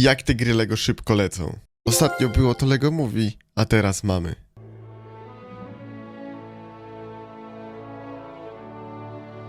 Jak te gry Lego szybko lecą. Ostatnio było to Lego Movie, a teraz mamy.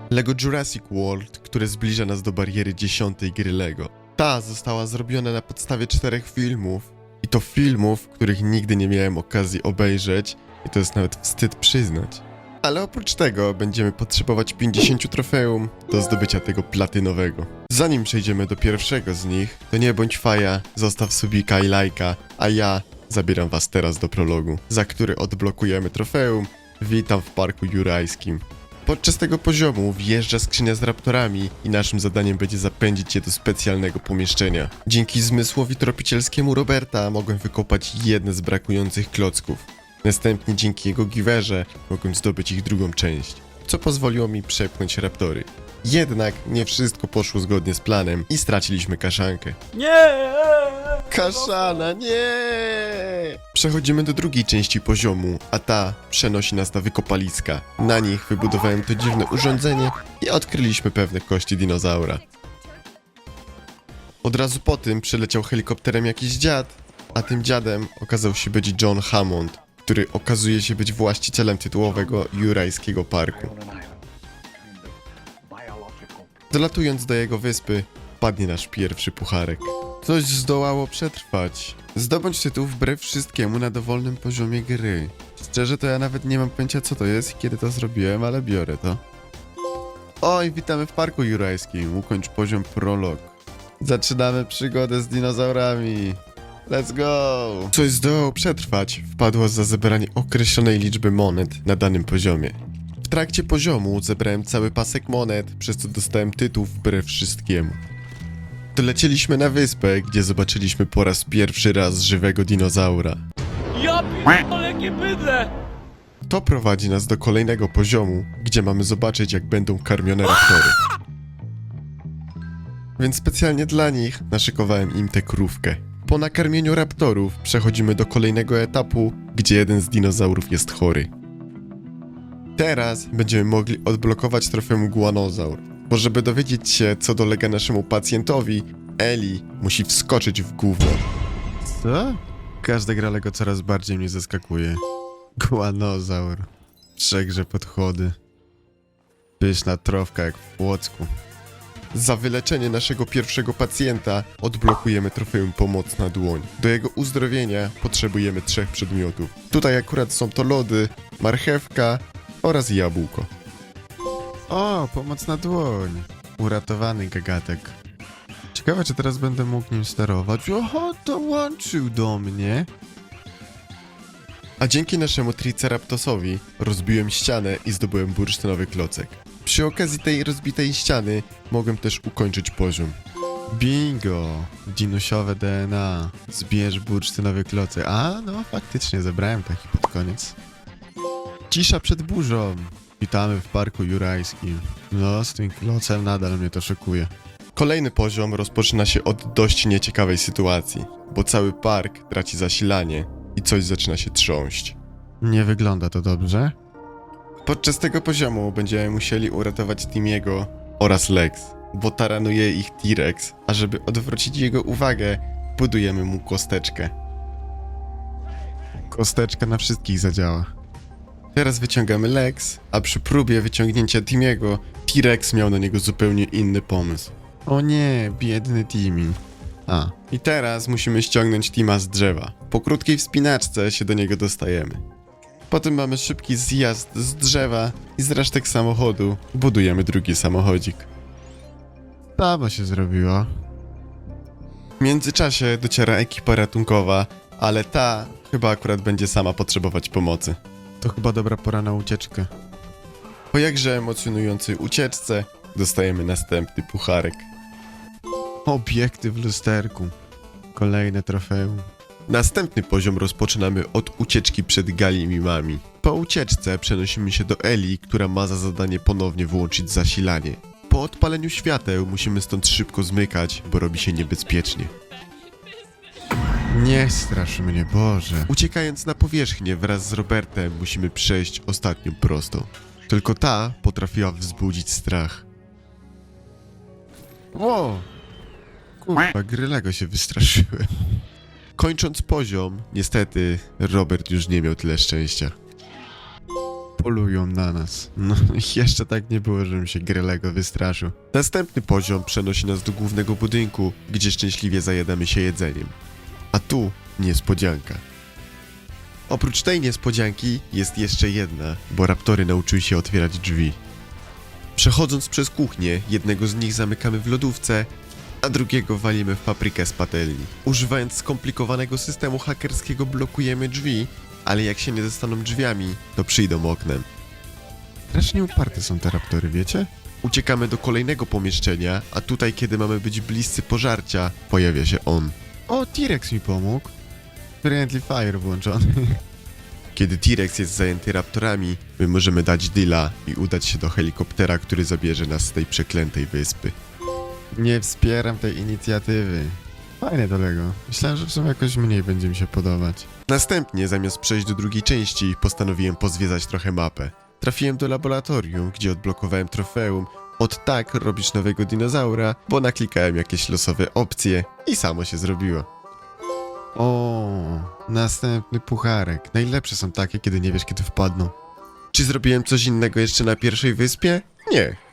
Lego Jurassic World, które zbliża nas do bariery dziesiątej gry Lego. Ta została zrobiona na podstawie czterech filmów. I to filmów, których nigdy nie miałem okazji obejrzeć. I to jest nawet wstyd przyznać. Ale oprócz tego będziemy potrzebować 50 trofeum do zdobycia tego platynowego. Zanim przejdziemy do pierwszego z nich, to nie bądź faja, zostaw subika i lajka, a ja zabieram was teraz do prologu, za który odblokujemy trofeum. Witam w Parku Jurajskim. Podczas tego poziomu wjeżdża skrzynia z raptorami i naszym zadaniem będzie zapędzić je do specjalnego pomieszczenia. Dzięki zmysłowi tropicielskiemu Roberta mogłem wykopać jedne z brakujących klocków. Następnie dzięki jego giwerze mogłem zdobyć ich drugą część, co pozwoliło mi przepchnąć raptory. Jednak nie wszystko poszło zgodnie z planem i straciliśmy kaszankę. Nie! Kaszana, nie! Przechodzimy do drugiej części poziomu, a ta przenosi nas na wykopaliska. Na nich wybudowałem to dziwne urządzenie i odkryliśmy pewne kości dinozaura. Od razu po tym przyleciał helikopterem jakiś dziad, a tym dziadem okazał się być John Hammond, który okazuje się być właścicielem tytułowego Jurajskiego Parku. Dolatując do jego wyspy, padnie nasz pierwszy pucharek. Coś zdołało przetrwać. Zdobądź tytuł wbrew wszystkiemu na dowolnym poziomie gry. Szczerze to ja nawet nie mam pojęcia co to jest i kiedy to zrobiłem, ale biorę to. Oj, witamy w Parku Jurajskim. Ukończ poziom prolog. Zaczynamy przygodę z dinozaurami. Let's go! Coś zdołało przetrwać. Wpadło za zebranie określonej liczby monet na danym poziomie. W trakcie poziomu zebrałem cały pasek monet, przez co dostałem tytuł wbrew wszystkiemu. Dolecieliśmy na wyspę, gdzie zobaczyliśmy po raz pierwszy raz żywego dinozaura. Ja pierdolę, jakie bydle! To prowadzi nas do kolejnego poziomu, gdzie mamy zobaczyć, jak będą karmione raptory. Więc specjalnie dla nich naszykowałem im tę krówkę. Po nakarmieniu raptorów przechodzimy do kolejnego etapu, gdzie jeden z dinozaurów jest chory. Teraz będziemy mogli odblokować trofeum Guanozaur, bo żeby dowiedzieć się, co dolega naszemu pacjentowi, Eli musi wskoczyć w gówno. Co? Każda gra Lego coraz bardziej mnie zaskakuje. Guanozaur. Przegrze podchody. Pyszna trofka jak w Płocku. Za wyleczenie naszego pierwszego pacjenta odblokujemy trofeum Pomocna Dłoń. Do jego uzdrowienia potrzebujemy trzech przedmiotów. Tutaj akurat są to lody, marchewka oraz jabłko. O, Pomocna Dłoń. Uratowany gagatek. Ciekawe, czy teraz będę mógł nim sterować. Oho, dołączył do mnie. A dzięki naszemu Triceratosowi rozbiłem ścianę i zdobyłem bursztynowy klocek. Przy okazji tej rozbitej ściany mogłem też ukończyć poziom. Bingo! Dinusiowe DNA. Zbierz bursztynowy klocek. A, no faktycznie zebrałem taki pod koniec. Cisza przed burzą. Witamy w Parku Jurajskim. No, z tym klocem nadal mnie to szokuje. Kolejny poziom rozpoczyna się od dość nieciekawej sytuacji, bo cały park traci zasilanie i coś zaczyna się trząść. Nie wygląda to dobrze. Podczas tego poziomu będziemy musieli uratować Timiego oraz Lex, bo taranuje ich T-Rex, a żeby odwrócić jego uwagę, budujemy mu kosteczkę. Kosteczka na wszystkich zadziała. Teraz wyciągamy Lex, a przy próbie wyciągnięcia Timiego, T-Rex miał na niego zupełnie inny pomysł. O nie, biedny Timmy. A. I teraz musimy ściągnąć Tima z drzewa. Po krótkiej wspinaczce się do niego dostajemy. Potem mamy szybki zjazd z drzewa i z resztek samochodu budujemy drugi samochodzik. Samo się zrobiło. W międzyczasie dociera ekipa ratunkowa, ale ta chyba akurat będzie sama potrzebować pomocy. To chyba dobra pora na ucieczkę. Po jakże emocjonującej ucieczce dostajemy następny pucharek. Obiekty w lusterku. Kolejne trofeum. Następny poziom rozpoczynamy od ucieczki przed galimimami. Po ucieczce przenosimy się do Eli, która ma za zadanie ponownie włączyć zasilanie. Po odpaleniu świateł musimy stąd szybko zmykać, bo robi się niebezpiecznie. Nie strasz mnie, Boże. Uciekając na powierzchnię wraz z Robertem musimy przejść ostatnią prostą. Tylko ta potrafiła wzbudzić strach. Wow! Kurwa, grylego się wystraszyłem. Kończąc poziom, niestety Robert już nie miał tyle szczęścia. Polują na nas. No, jeszcze tak nie było, żebym się grylego wystraszył. Następny poziom przenosi nas do głównego budynku, gdzie szczęśliwie zajadamy się jedzeniem. A tu niespodzianka. Oprócz tej niespodzianki jest jeszcze jedna, bo raptory nauczyły się otwierać drzwi. Przechodząc przez kuchnię, jednego z nich zamykamy w lodówce, a drugiego walimy w paprykę z patelni. Używając skomplikowanego systemu hakerskiego blokujemy drzwi, ale jak się nie dostaną drzwiami, to przyjdą oknem. Strasznie uparte są te raptory, wiecie? Uciekamy do kolejnego pomieszczenia, a tutaj, kiedy mamy być bliscy pożarcia, pojawia się on. O, T-Rex mi pomógł. Friendly Fire włączony. Kiedy T-Rex jest zajęty raptorami, my możemy dać deala i udać się do helikoptera, który zabierze nas z tej przeklętej wyspy. Nie wspieram tej inicjatywy. Fajne to Lego. Myślałem, że w sumie jakoś mniej będzie mi się podobać. Następnie, zamiast przejść do drugiej części, postanowiłem pozwiedzać trochę mapę. Trafiłem do laboratorium, gdzie odblokowałem trofeum. Od tak robisz nowego dinozaura, bo naklikałem jakieś losowe opcje i samo się zrobiło. O, następny pucharek. Najlepsze są takie, kiedy nie wiesz, kiedy wpadną. Czy zrobiłem coś innego jeszcze na pierwszej wyspie? Nie.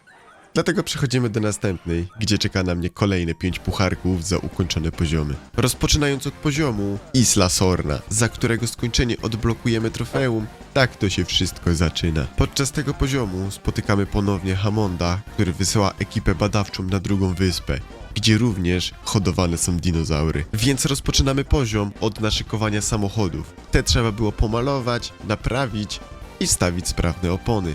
Dlatego przechodzimy do następnej, gdzie czeka na mnie kolejne pięć pucharków za ukończone poziomy. Rozpoczynając od poziomu Isla Sorna, za którego skończenie odblokujemy trofeum, tak to się wszystko zaczyna. Podczas tego poziomu spotykamy ponownie Hamonda, który wysyła ekipę badawczą na drugą wyspę, gdzie również hodowane są dinozaury. Więc rozpoczynamy poziom od naszykowania samochodów. Te trzeba było pomalować, naprawić i stawić sprawne opony.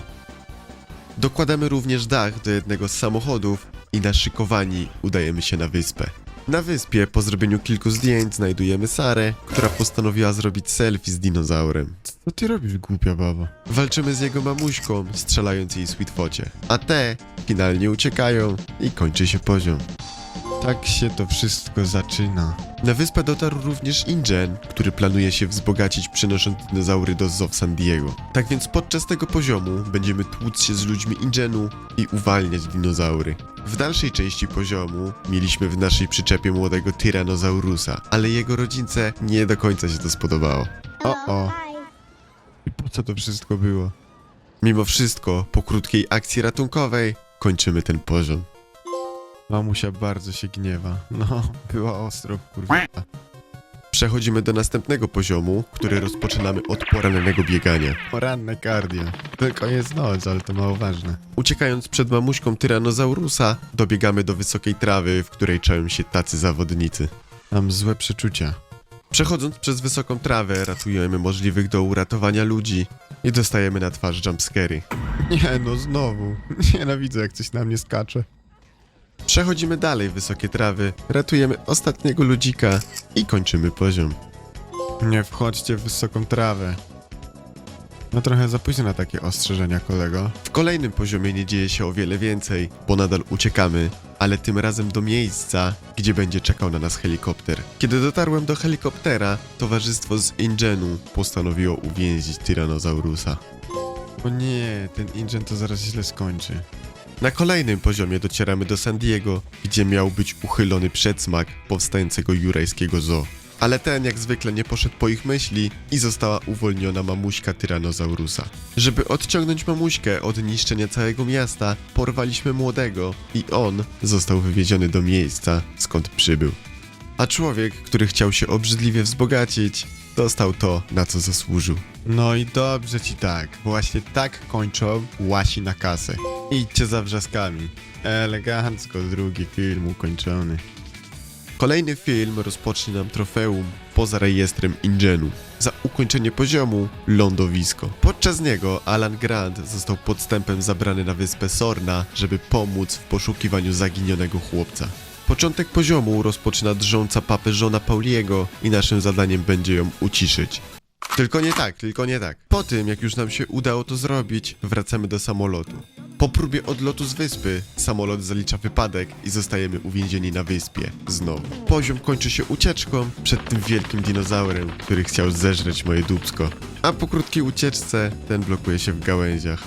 Dokładamy również dach do jednego z samochodów i naszykowani udajemy się na wyspę. Na wyspie, po zrobieniu kilku zdjęć, znajdujemy Sarę, która postanowiła zrobić selfie z dinozaurem. Co ty robisz, głupia baba? Walczymy z jego mamuśką, strzelając jej sweetfocie. A te finalnie uciekają i kończy się poziom. Tak się to wszystko zaczyna. Na wyspę dotarł również InGen, który planuje się wzbogacić przynosząc dinozaury do Zoo w San Diego. Tak więc podczas tego poziomu będziemy tłuc się z ludźmi InGenu i uwalniać dinozaury. W dalszej części poziomu mieliśmy w naszej przyczepie młodego Tyrannosaurusa, ale jego rodzince nie do końca się to spodobało. O o. I po co to wszystko było? Mimo wszystko, po krótkiej akcji ratunkowej, kończymy ten poziom. Mamusia bardzo się gniewa. No, była ostro, kurwa. Przechodzimy do następnego poziomu, który rozpoczynamy od porannego biegania. Poranne cardio. Tylko jest noc, ale to mało ważne. Uciekając przed mamuśką Tyrannosaurusa, dobiegamy do wysokiej trawy, w której czają się tacy zawodnicy. Mam złe przeczucia. Przechodząc przez wysoką trawę, ratujemy możliwych do uratowania ludzi i dostajemy na twarz jumpscary. Nie no, znowu. Nienawidzę, jak coś na mnie skacze. Przechodzimy dalej wysokie trawy, ratujemy ostatniego ludzika i kończymy poziom. Nie wchodźcie w wysoką trawę. No trochę za późno na takie ostrzeżenia, kolego. W kolejnym poziomie nie dzieje się o wiele więcej, bo nadal uciekamy, ale tym razem do miejsca, gdzie będzie czekał na nas helikopter. Kiedy dotarłem do helikoptera, towarzystwo z Ingenu postanowiło uwięzić Tyrannosaurusa. O nie, ten Ingen to zaraz źle skończy. Na kolejnym poziomie docieramy do San Diego, gdzie miał być uchylony przedsmak powstającego jurajskiego zoo. Ale ten jak zwykle nie poszedł po ich myśli i została uwolniona mamuśka Tyrannosaurusa. Żeby odciągnąć mamuśkę od niszczenia całego miasta, porwaliśmy młodego i on został wywieziony do miejsca, skąd przybył. A człowiek, który chciał się obrzydliwie wzbogacić, dostał to, na co zasłużył. No i dobrze ci tak. Właśnie tak kończą łasi na kasę. Idźcie za wrzaskami. Elegancko, drugi film ukończony. Kolejny film rozpocznie nam trofeum poza rejestrem Ingenu. Za ukończenie poziomu lądowisko. Podczas niego Alan Grant został podstępem zabrany na wyspę Sorna, żeby pomóc w poszukiwaniu zaginionego chłopca. Początek poziomu rozpoczyna drżąca papę żona Pauliego i naszym zadaniem będzie ją uciszyć. Tylko nie tak, tylko nie tak. Po tym, jak już nam się udało to zrobić, wracamy do samolotu. Po próbie odlotu z wyspy, samolot zalicza wypadek i zostajemy uwięzieni na wyspie. Znowu. Poziom kończy się ucieczką przed tym wielkim dinozaurem, który chciał zeżreć moje dubsko. A po krótkiej ucieczce, ten blokuje się w gałęziach.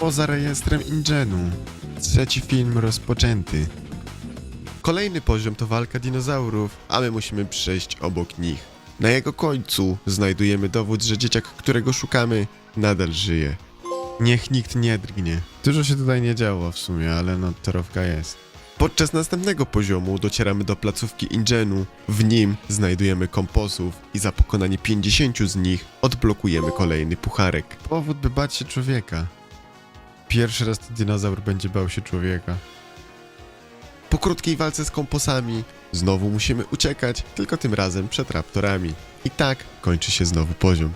Poza rejestrem Ingenu. Trzeci film rozpoczęty. Kolejny poziom to walka dinozaurów, a my musimy przejść obok nich. Na jego końcu znajdujemy dowód, że dzieciak, którego szukamy, nadal żyje. Niech nikt nie drgnie. Dużo się tutaj nie działo w sumie, ale no torowka jest. Podczas następnego poziomu docieramy do placówki Ingenu. W nim znajdujemy komposów i za pokonanie 50 z nich odblokujemy kolejny pucharek. Powód, by bać się człowieka. Pierwszy raz ten dinozaur będzie bał się człowieka. Po krótkiej walce z komposami znowu musimy uciekać, tylko tym razem przed raptorami. I tak kończy się znowu poziom.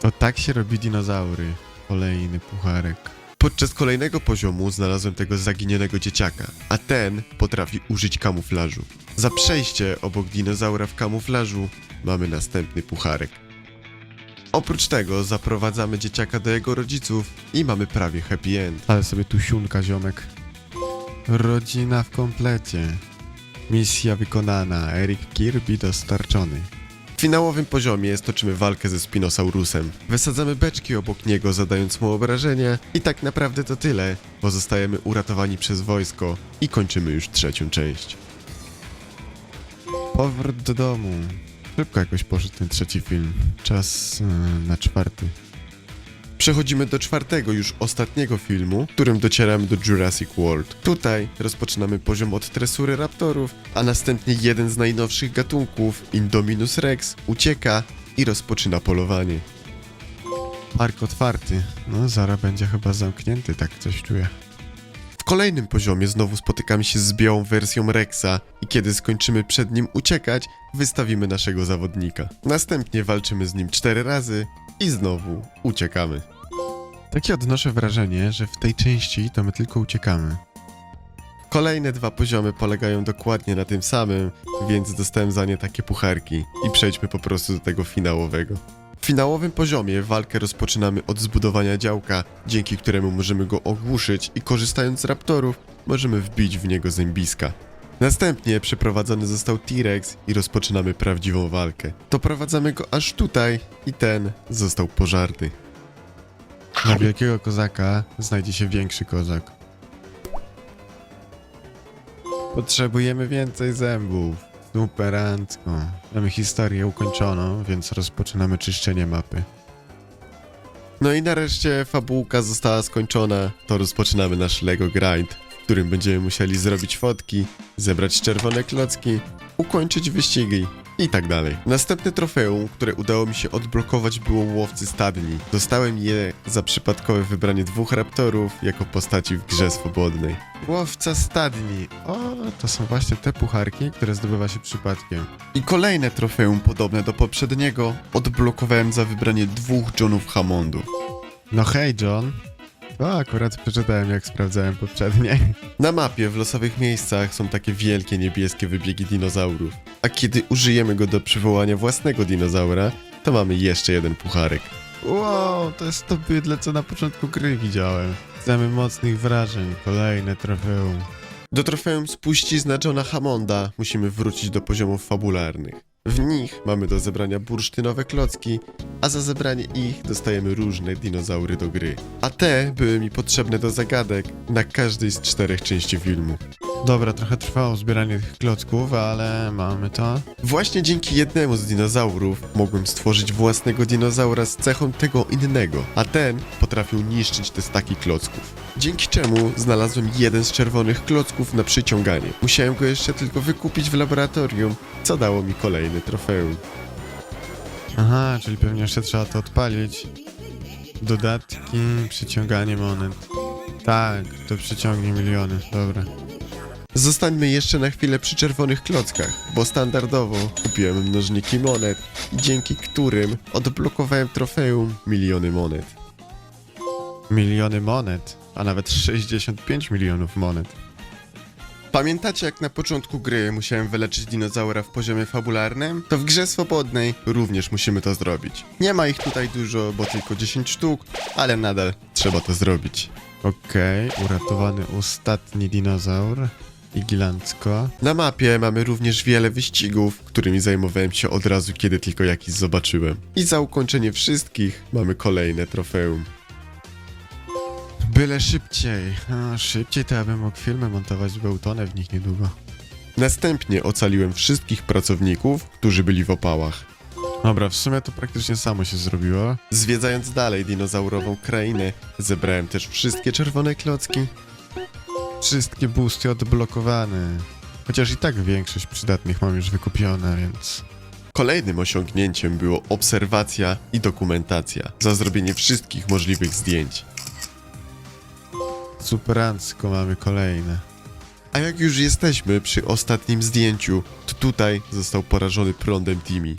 To tak się robi dinozaury. Kolejny pucharek. Podczas kolejnego poziomu znalazłem tego zaginionego dzieciaka, a ten potrafi użyć kamuflażu. Za przejście obok dinozaura w kamuflażu mamy następny pucharek. Oprócz tego zaprowadzamy dzieciaka do jego rodziców i mamy prawie happy end. Ale sobie tu siunka ziomek. Rodzina w komplecie. Misja wykonana. Eric Kirby dostarczony. W finałowym poziomie stoczymy walkę ze Spinosaurusem. Wysadzamy beczki obok niego, zadając mu obrażenia i tak naprawdę to tyle, bo zostajemy uratowani przez wojsko i kończymy już trzecią część. Powrót do domu. Szybko jakoś poszedł ten trzeci film. Czas yy, na czwarty. Przechodzimy do czwartego, już ostatniego filmu, w którym docieramy do Jurassic World. Tutaj rozpoczynamy poziom od tresury raptorów, a następnie jeden z najnowszych gatunków, Indominus Rex, ucieka i rozpoczyna polowanie. Park otwarty. No, zaraz będzie chyba zamknięty, tak coś czuję. W kolejnym poziomie znowu spotykamy się z białą wersją Rexa i kiedy skończymy przed nim uciekać, wystawimy naszego zawodnika. Następnie walczymy z nim cztery razy i znowu uciekamy. Takie odnoszę wrażenie, że w tej części to my tylko uciekamy. Kolejne dwa poziomy polegają dokładnie na tym samym, więc dostałem za nie takie pucharki. I przejdźmy po prostu do tego finałowego. W finałowym poziomie walkę rozpoczynamy od zbudowania działka, dzięki któremu możemy go ogłuszyć i korzystając z raptorów, możemy wbić w niego zębiska. Następnie przeprowadzony został T-Rex i rozpoczynamy prawdziwą walkę. Doprowadzamy go aż tutaj i ten został pożarty. Na wielkiego kozaka znajdzie się większy kozak. Potrzebujemy więcej zębów. Superancko. Mamy historię ukończoną, więc rozpoczynamy czyszczenie mapy. No i nareszcie fabułka została skończona. To rozpoczynamy nasz Lego Grind, którym będziemy musieli zrobić fotki, zebrać czerwone klocki, ukończyć wyścigi i tak dalej. Następne trofeum, które udało mi się odblokować było łowcy stadni. Dostałem je za przypadkowe wybranie dwóch raptorów jako postaci w grze swobodnej. Łowca stadni. O, to są właśnie te pucharki, które zdobywa się przypadkiem. I kolejne trofeum podobne do poprzedniego odblokowałem za wybranie dwóch Johnów Hammondów. No hej John. O, akurat przeczytałem jak sprawdzałem poprzednie. Na mapie w losowych miejscach są takie wielkie niebieskie wybiegi dinozaurów. A kiedy użyjemy go do przywołania własnego dinozaura, to mamy jeszcze jeden pucharek. Wow, to jest to bydle, co na początku gry widziałem. Chcemy mocnych wrażeń, kolejne trofeum. Do trofeum spuścizna Johna Hammonda musimy wrócić do poziomów fabularnych. W nich mamy do zebrania bursztynowe klocki, a za zebranie ich dostajemy różne dinozaury do gry. A te były mi potrzebne do zagadek na każdej z czterech części filmu. Dobra, trochę trwało zbieranie tych klocków, ale mamy to. Właśnie dzięki jednemu z dinozaurów mogłem stworzyć własnego dinozaura z cechą tego innego, a ten potrafił niszczyć te staki klocków. Dzięki czemu znalazłem jeden z czerwonych klocków na przyciąganie. Musiałem go jeszcze tylko wykupić w laboratorium, co dało mi kolejny trofeum. Aha, czyli pewnie jeszcze trzeba to odpalić. Dodatki, przyciąganie monet. Tak, to przyciągnie miliony, dobra. Zostańmy jeszcze na chwilę przy czerwonych klockach, bo standardowo kupiłem mnożniki monet, dzięki którym odblokowałem trofeum miliony monet. Miliony monet, a nawet 65 milionów monet. Pamiętacie jak na początku gry musiałem wyleczyć dinozaura w poziomie fabularnym? To w grze swobodnej również musimy to zrobić. Nie ma ich tutaj dużo, bo tylko 10 sztuk, ale nadal trzeba to zrobić. Okej, uratowany ostatni dinozaur. Igilancko. Na mapie mamy również wiele wyścigów, którymi zajmowałem się od razu, kiedy tylko jakiś zobaczyłem. I za ukończenie wszystkich mamy kolejne trofeum. Byle szybciej. A, szybciej to ja bym mógł filmy montować, bo utonę w nich niedługo. Następnie ocaliłem wszystkich pracowników, którzy byli w opałach. Dobra, w sumie to praktycznie samo się zrobiło. Zwiedzając dalej dinozaurową krainę, zebrałem też wszystkie czerwone klocki. Wszystkie boosty odblokowane. Chociaż i tak większość przydatnych mam już wykupione, więc... Kolejnym osiągnięciem było obserwacja i dokumentacja za zrobienie wszystkich możliwych zdjęć. Superancko mamy kolejne. A jak już jesteśmy przy ostatnim zdjęciu, to tutaj został porażony prądem Timmy.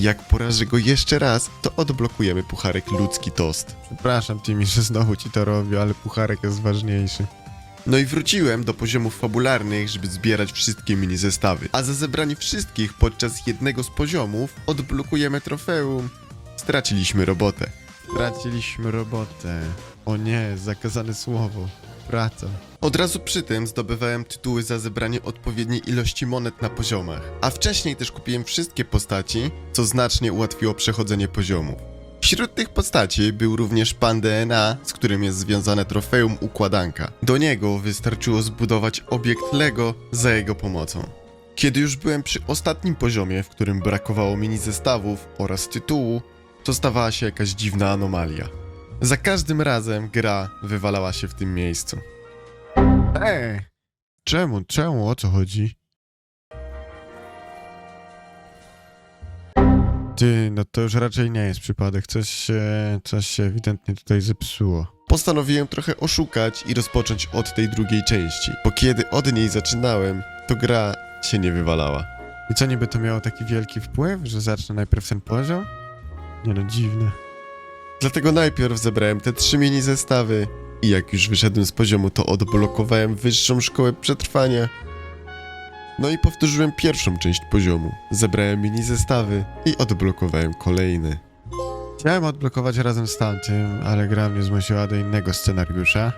Jak porażę go jeszcze raz, to odblokujemy pucharek ludzki tost. Przepraszam Timmy, że znowu ci to robię, ale pucharek jest ważniejszy. No i wróciłem do poziomów fabularnych, żeby zbierać wszystkie mini zestawy. A za zebranie wszystkich podczas jednego z poziomów odblokujemy trofeum. Straciliśmy robotę. Straciliśmy robotę. O nie, zakazane słowo. Praca. Od razu przy tym zdobywałem tytuły za zebranie odpowiedniej ilości monet na poziomach. A wcześniej też kupiłem wszystkie postaci, co znacznie ułatwiło przechodzenie poziomów. Wśród tych postaci był również pan DNA, z którym jest związane trofeum układanka. Do niego wystarczyło zbudować obiekt Lego za jego pomocą. Kiedy już byłem przy ostatnim poziomie, w którym brakowało mini zestawów oraz tytułu, to stawała się jakaś dziwna anomalia. Za każdym razem gra wywalała się w tym miejscu. Ej! Czemu, czemu, o co chodzi? Ty, no to już raczej nie jest przypadek. Coś się, coś się ewidentnie tutaj zepsuło. Postanowiłem trochę oszukać i rozpocząć od tej drugiej części, bo kiedy od niej zaczynałem, to gra się nie wywalała. I co niby to miało taki wielki wpływ, że zacznę najpierw ten poziom? Nie no, dziwne. Dlatego najpierw zebrałem te trzy mini zestawy i jak już wyszedłem z poziomu, to odblokowałem wyższą szkołę przetrwania. No i powtórzyłem pierwszą część poziomu. Zebrałem mini zestawy i odblokowałem kolejny. Chciałem odblokować razem z tamtym, ale gra mnie zmusiła do innego scenariusza.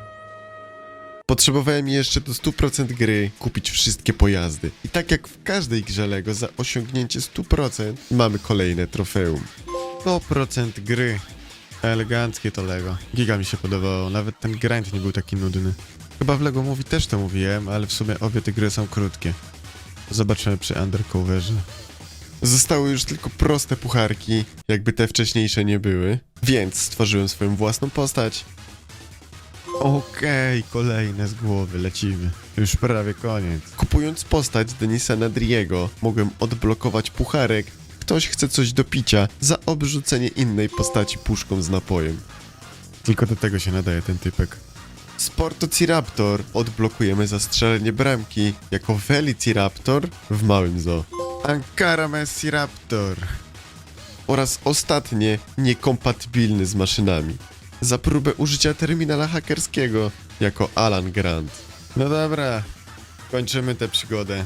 Potrzebowałem jeszcze do 100% gry kupić wszystkie pojazdy. I tak jak w każdej grze Lego za osiągnięcie 100% mamy kolejne trofeum. 100% gry. Eleganckie to Lego. Giga mi się podobało, nawet ten grind nie był taki nudny. Chyba w Lego Movie też to mówiłem, ale w sumie obie te gry są krótkie. Zobaczymy przy Undercoverze. Zostały już tylko proste pucharki, jakby te wcześniejsze nie były, więc stworzyłem swoją własną postać. Okej, kolejne z głowy, lecimy. Już prawie koniec. Kupując postać Denisa Nadriego, mogłem odblokować pucharek Ktoś chce coś do picia za obrzucenie innej postaci puszką z napojem. Tylko do tego się nadaje ten typek. Sportociraptor odblokujemy zastrzelenie bramki jako Feliciraptor w małym zoo. Ankara Messiraptor oraz ostatnie niekompatybilny z maszynami. Za próbę użycia terminala hakerskiego jako Alan Grant. No dobra, kończymy tę przygodę.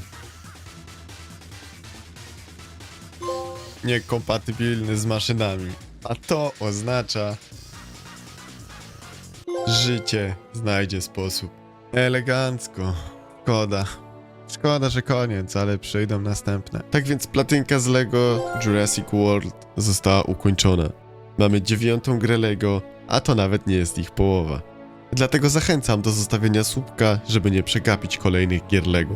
Niekompatybilny z maszynami. A to oznacza. Życie znajdzie sposób. Elegancko. Szkoda. Szkoda, że koniec, ale przyjdą następne. Tak więc platynka z Lego Jurassic World została ukończona. Mamy dziewiątą grę Lego, a to nawet nie jest ich połowa. Dlatego zachęcam do zostawienia słupka, żeby nie przegapić kolejnych gier Lego.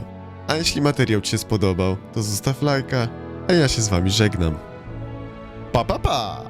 A jeśli materiał Ci się spodobał, to zostaw lajka, a ja się z Wami żegnam. Pa pa pa!